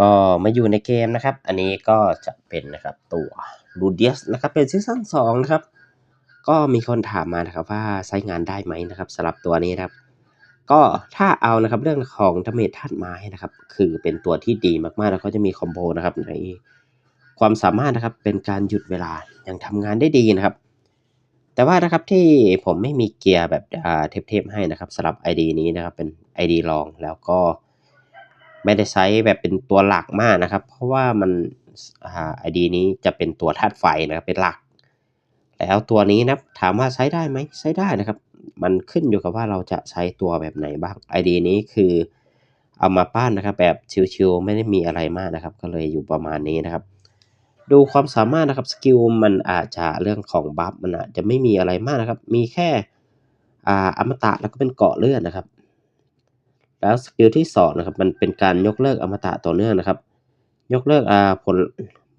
ก็มาอยู่ในเกมนะครับ อันนี้ก็จะเป็นนะครับตัวรูเดียสนะครับเป็นซีซั่นสองนะครับ ก็มีคนถามมานะครับว่าใช้งานได้ไหมนะครับสำหรับตัวนี้นะครับ ก็ถ้าเอานะครับเรื่องของดาเมจธาตุไม้นะครับ คือเป็นตัวที่ดีมากๆแล้วเขาจะมีคอมโบนะครับในความสามารถนะครับเป็นการหยุดเวลายังทำงานได้ดีนะครับ แต่ว่านะครับที่ผมไม่มีเกียร์แบบเทปๆให้นะครับสำหรับ ID นี้นะครับเป็น ID รองแล้วก็ ไม่ได้ใช้แบบเป็นตัวหลักมากนะครับ เพราะว่ามันไอ่า ID นี้จะเป็นตัวธาตุไฟนะครับเป็นหลัก แล้วตัวนี้นะถามว่าใช้ได้ไหมใช้ได้นะครับ มันขึ้นอยู่กับว่าเราจะใช้ตัวแบบไหนบ้าง ID นี้คือเอามาปั้นนะครับแบบชิวๆไม่ได้มีอะไรมากนะครับ ก็เลยอยู่ประมาณนี้นะครับ ดูความสามารถนะครับสกิลมันอาจจะเรื่องของบัฟมันอาจจะไม่มีอะไรมากนะครับ มีแค่อ่าอมตะแล้วก็เป็นเกาะเลือดนะครับ แล้วสกิลที่สองนะครับมันเป็นการยกเลิกอมตะต่อเนื่องนะครับ ยกเลิกอ่าผล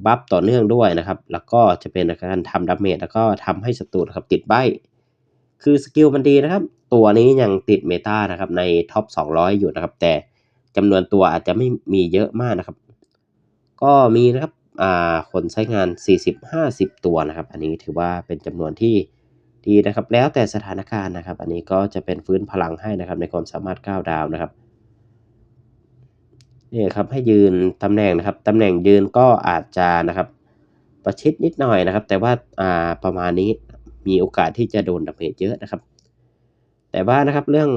บัฟต่อเนื่องด้วยนะครับ แล้วก็จะเป็นการทำดาเมจแล้วก็ทำให้ศัตรูนะครับติดใบคือสกิลมันดีนะครับ ตัวนี้ยังติดเมตานะครับในท็อป 200 อยู่นะครับ แต่จำนวนตัวอาจจะไม่มีเยอะมากนะครับ ก็มีนะครับอ่าคนใช้งาน 40-50 ตัวนะครับ อันนี้ถือว่าเป็นจำนวนที่ ดีนะครับ แล้วแต่สถานการณ์นะครับ อันนี้ก็จะเป็นฟื้นพลังให้นะครับในความสามารถ 9 ดาวนะครับนี่ครับให้ยืนตำแหน่งนะครับตำแหน่งยืนก็อาจจะนะครับประชิดนิดหน่อยนะครับ แต่ว่าอ่าประมาณนี้มีโอกาสที่จะโดนดาเมจเยอะนะครับ แต่ว่านะครับเรื่อง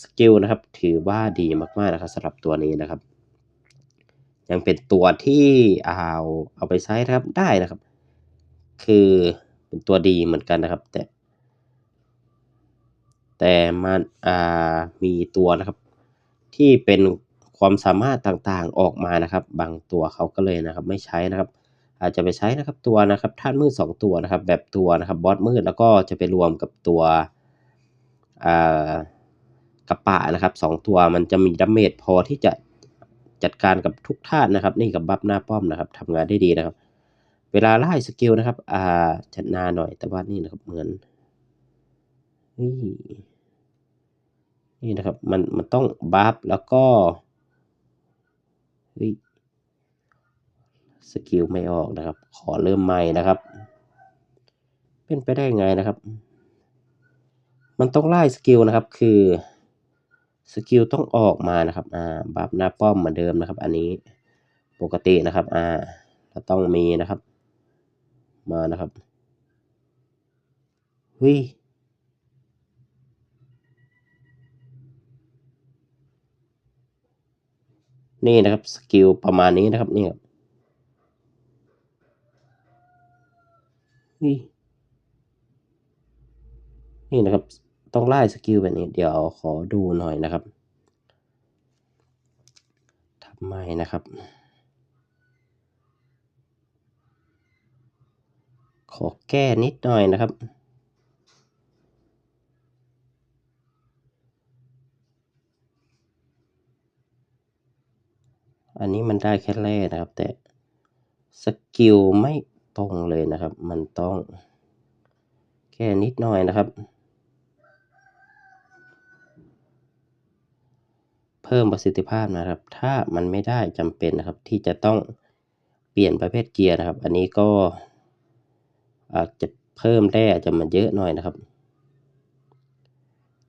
สกิลนะครับถือว่าดีมากๆนะครับสำหรับตัวนี้นะครับ ยังเป็นตัวที่เอาเอาไปใช้นะครับได้นะครับ คือเป็นตัวดีเหมือนกันนะครับ แต่ แต่มันมีตัวนะครับ ที่เป็นความสามารถต่างๆออกมานะครับ บางตัวเขาก็เลยนะครับ ไม่ใช้นะครับ อาจจะไปใช้นะครับตัวนะครับธาตุมืดสองตัวนะครับ แบบตัวนะครับบอสมืดแล้วก็จะไปรวมกับตัวกระปะนะครับสองตัวมันจะมีดาเมจพอที่จะจัดการกับทุกธาตุนะครับ นี่กับบัฟหน้าป้อมนะครับทำงานได้ดีนะครับ เวลาไล่สกิลนะครับ อ่าจะนานหน่อยแต่ว่านี่นะครับเหมือน นี่นี่นะครับ มันมันต้องบัฟแล้วก็สกิลไม่ออกนะครับ ขอเริ่มใหม่นะครับ เป็นไปได้ไงนะครับ มันต้องไล่สกิลนะครับ คือสกิลต้องออกมานะครับ อ่า บัฟหน้าป้อมเหมือนเดิมนะครับ อันนี้ปกตินะครับ อ่าเราต้องมีนะครับ มานะครับเฮ้ย นี่นะครับสกิลประมาณนี้นะครับนี่ครับนี่นี่นะครับ ต้องไล่สกิลแบบนี้ เดี๋ยวขอดูหน่อยนะครับทำไมนะครับ ขอแก้นิดหน่อยนะครับ อันนี้มันได้แค่แร่นะครับ แต่สกิลไม่ตรงเลยนะครับ มันต้องแค่นิดหน่อยนะครับ เพิ่มประสิทธิภาพนะครับ ถ้ามันไม่ได้จำเป็นนะครับ ที่จะต้องเปลี่ยนประเภทเกียร์นะครับ อันนี้ก็อาจจะเพิ่มแร่อาจจะมันเยอะหน่อยนะครับ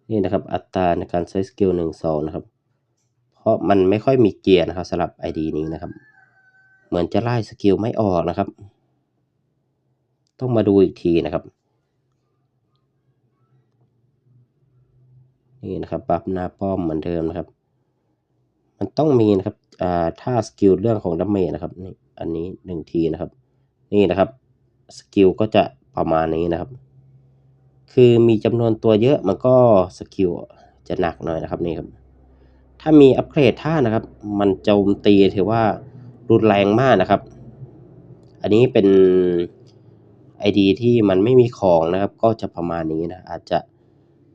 นี่นะครับ อัตราในการใช้สกิลหนึ่งสองนะครับ เพราะมันไม่ค่อยมีเกียร์นะครับสำหรับ ID นี้นะครับ เหมือนจะไล่สกิลไม่ออกนะครับ ต้องมาดูอีกทีนะครับ นี่นะครับปรับหน้าป้อมเหมือนเดิมนะครับ มันต้องมีนะครับอ่าถ้าสกิลเรื่องของดาเมจนะครับนี่อันนี้หนึ่งทีนะครับ นี่นะครับสกิลก็จะประมาณนี้นะครับ คือมีจำนวนตัวเยอะมันก็สกิลจะหนักหน่อยนะครับนี่ครับ ถ้ามีอัปเกรดท่านะครับ มันโจมตีถือว่ารุนแรงมากนะครับ อันนี้เป็น ID ที่มันไม่มีของนะครับ ก็จะประมาณนี้นะอาจจะ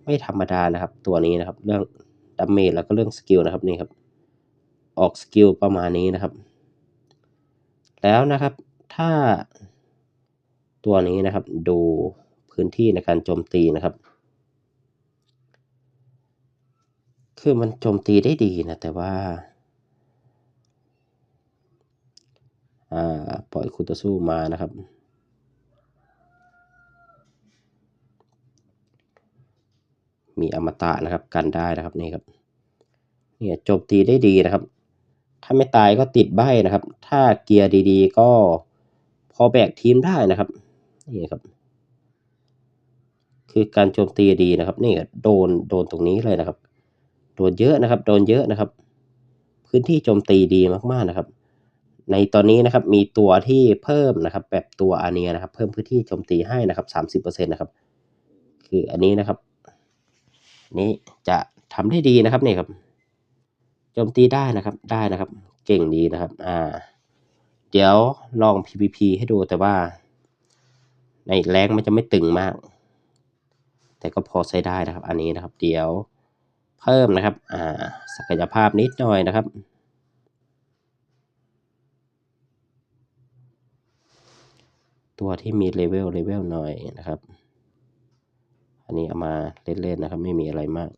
ไม่ธรรมดานะครับ ตัวนี้นะครับ เรื่องดาเมจแล้วก็เรื่องสกิลนะครับนี่ครับ ออกสกิลประมาณนี้นะครับ แล้วนะครับถ้าตัวนี้นะครับ ดูพื้นที่ในการโจมตีนะครับ คือมันโจมตีได้ดีนะ แต่ว่าปล่อยคู่ต่อสู้มานะครับ มีอมตะนะครับกันได้นะครับนี่ครับเนี่ยโจมตีได้ดีนะครับ ถ้าไม่ตายก็ติดใบนะครับ ถ้าเกียร์ดีๆ ก็พอแบกทีมได้นะครับนี่ครับ คือการโจมตีดีนะครับ นี่โดนโดนตรงนี้เลยนะครับ โดนเยอะนะครับ โดนเยอะนะครับ พื้นที่โจมตีดีมากๆนะครับ ในตอนนี้นะครับมีตัวที่เพิ่มนะครับ แบบตัวอาเนียนะครับ เพิ่มพื้นที่โจมตีให้นะครับสามสิบเปอร์เซ็นต์นะครับ คืออันนี้นะครับ นี้จะทำได้ดีนะครับนี่ครับโจมตีได้นะครับได้นะครับ เก่งดีนะครับ อ่า เดี๋ยวลอง PVP ให้ดูแต่ว่า ในแรงมันจะไม่ตึงมาก แต่ก็พอใช้ได้นะครับ อันนี้นะครับ เดี๋ยว เพิ่มนะครับอ่าศักยภาพนิดหน่อยนะครับตัวที่มีเลเวลเลเวลหน่อยนะครับ อันนี้เอามาเล่นๆนะครับ ไม่มีอะไรมาก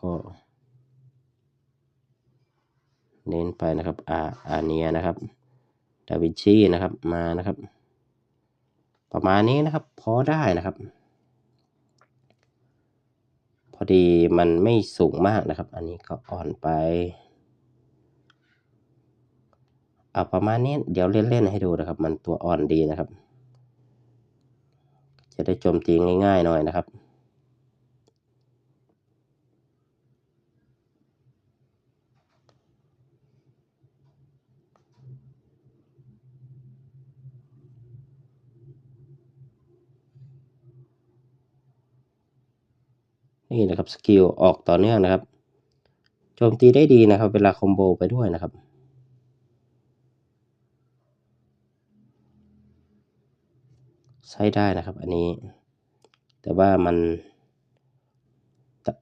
ก็ เน้นไปนะครับอ่าอาเนียนะครับ ดาวินชีนะครับมานะครับ ประมาณนี้นะครับ พอได้นะครับ พอดีมันไม่สูงมากนะครับ อันนี้ก็อ่อนไปเอาประมาณนี้เดี๋ยวเล่นๆให้ดูนะครับ มันตัวอ่อนดีนะครับ จะได้โจมตีง่ายๆหน่อยนะครับ นี่นะครับสกิลออกต่อเนื่องนะครับโจมตีได้ดีนะครับ เวลาคอมโบไปด้วยนะครับ ใช้ได้นะครับ อันนี้ แต่ว่ามัน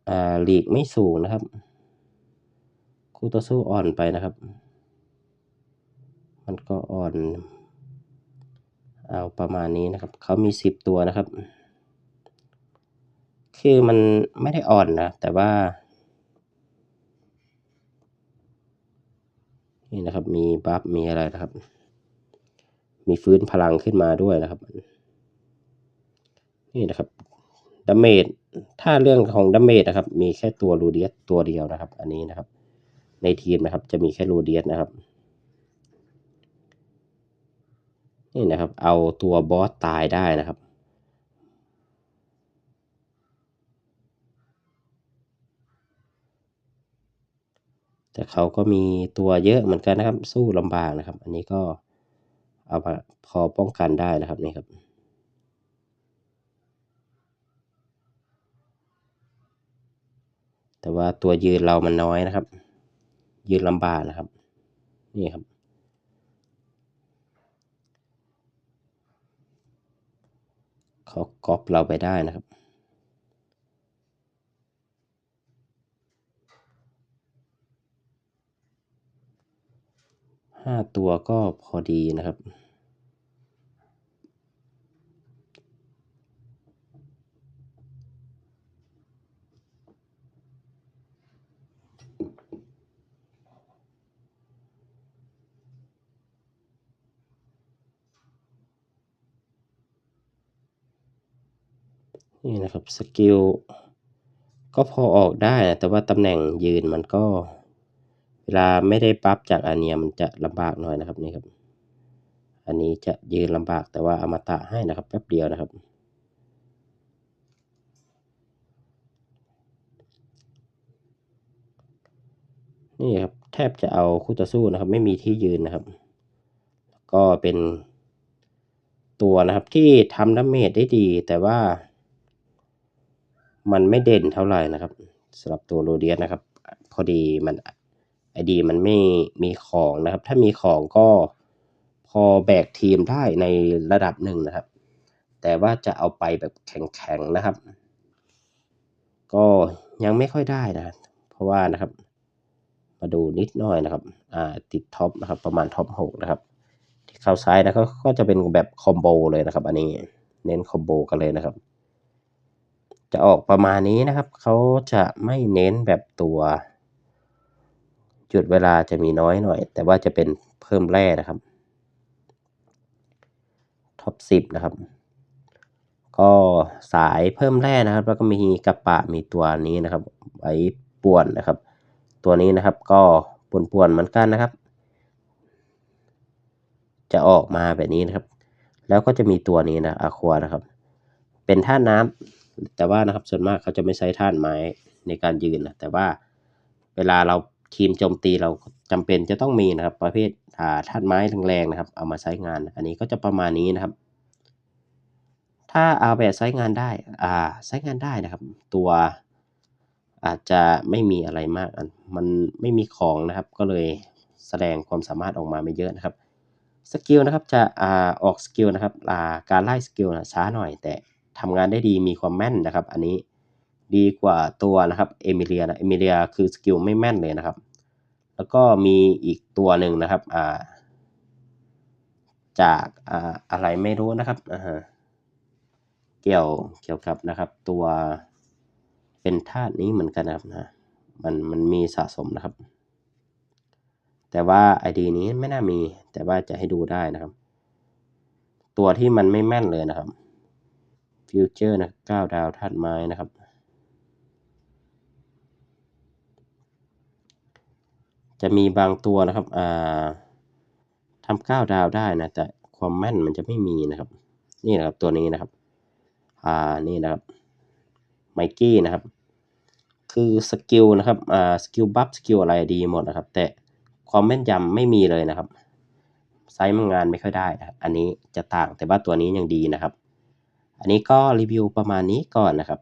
อ่าหลีกไม่สูงนะครับ คู่ต่อสู้อ่อนไปนะครับ มันก็อ่อน เอาประมาณนี้นะครับ เขามีสิบตัวนะครับ คือมันไม่ได้อ่อนนะ แต่ว่า นี่นะครับ มีบัฟมีอะไรนะครับ มีฟื้นพลังขึ้นมาด้วยนะครับ นี่นะครับดาเมจถ้าเรื่องของดาเมจนะครับ มีแค่ตัวรูเดียสตัวเดียวนะครับ อันนี้นะครับ ในทีมนะครับ จะมีแค่รูเดียสนะครับ นี่นะครับ เอาตัวบอสตายได้นะครับ แต่เขาก็มีตัวเยอะเหมือนกันนะครับ สู้ลำบากนะครับ อันนี้ก็เอามาพอป้องกันได้นะครับนี่ครับแต่ว่าตัวยืนเรามันน้อยนะครับ ยืนลำบากนะครับ นี่ครับ เขาก๊อปเราไปได้นะครับ ห้าตัวก็พอดีนะครับ นี่นะครับ สกิลก็พอออกได้นะแต่ว่าตำแหน่งยืนมันก็ เวลาไม่ได้ปั๊บจากอาเนียมันจะลำบากหน่อยนะครับนี่ครับอันนี้จะยืนลำบากแต่ว่าอมตะให้นะครับแป๊บเดียวนะครับ นี่ครับแทบจะเอาคู่ต่อสู้นะครับ ไม่มีที่ยืนนะครับ ก็เป็นตัวนะครับที่ทำดาเมจได้ดี แต่ว่า มันไม่เด่นเท่าไหร่นะครับสำหรับตัวโรเดียสนะครับ พอดีมัน ไอดีมันไม่มีของนะครับ ถ้ามีของก็พอแบกทีมได้ในระดับหนึ่งนะครับ แต่ว่าจะเอาไปแบบแข็งๆนะครับ ก็ยังไม่ค่อยได้นะ เพราะว่านะครับ มาดูนิดหน่อยนะครับ อ่าติดท็อปนะครับ ประมาณท็อปหกนะครับ ที่เข้าซ้ายนะก็ก็จะเป็นแบบคอมโบเลยนะครับ อันนี้เน้นคอมโบกันเลยนะครับ จะออกประมาณนี้นะครับ เขาจะไม่เน้นแบบตัว จุดเวลาจะมีน้อยหน่อย แต่ว่าจะเป็นเพิ่มแร่นะครับท็อปสิบนะครับ ก็สายเพิ่มแร่นะครับ แล้วก็มีกระปะมีตัวนี้นะครับไว้ป่วนนะครับ ตัวนี้นะครับก็ป่วนๆเหมือนกันนะครับ จะออกมาแบบนี้นะครับ แล้วก็จะมีตัวนี้นะอะควานะครับ เป็นท่าน้ำแต่ว่านะครับส่วนมากเขาจะไม่ใช้ท่านไม้ในการยืนนะแต่ว่าเวลาเรา ทีมโจมตีเราจำเป็นจะต้องมีนะครับ ประเภทอาท่านไม้แรงๆนะครับ เอามาใช้งาน อันนี้ก็จะประมาณนี้นะครับ ถ้าเอาแบบใช้งานได้อ่าใช้งานได้นะครับ ตัวอาจจะไม่มีอะไรมากอันมันไม่มีของนะครับ ก็เลยแสดงความสามารถออกมาไม่เยอะนะครับสกิลนะครับจะอ่าออกสกิลนะครับอ่าการไล่สกิลนะช้าหน่อย แต่ทำงานได้ดีมีความแม่นนะครับ อันนี้ ดีกว่าตัวนะครับเอมิเลียนะเอมิเลียคือสกิลไม่แม่นเลยนะครับ แล้วก็มีอีกตัวหนึ่งนะครับอ่าจากอ่าอะไรไม่รู้นะครับอ่าเกี่ยวเกี่ยวกับนะครับ ตัวเป็นธาตุนี้เหมือนกันนะครับนะมันมันมีสะสมนะครับ แต่ว่า ID นี้ไม่น่ามีแต่ว่าจะให้ดูได้นะครับ ตัวที่มันไม่แม่นเลยนะครับฟิวเจอร์นะเก้าดาวธาตุไม้นะครับ จะมีบางตัวนะครับอ่าทำเก้าดาวได้นะแต่ความแม่นมันจะไม่มีนะครับ นี่นะครับตัวนี้นะครับ อ่านี่นะครับไมกี้นะครับ คือสกิลนะครับอ่าสกิลบัฟสกิลอะไรดีหมดนะครับ แต่ความแม่นยำไม่มีเลยนะครับไซส์มันงานไม่ค่อยได้นะอันนี้จะต่างแต่ว่าตัวนี้ยังดีนะครับ อันนี้ก็รีวิวประมาณนี้ก่อนนะครับ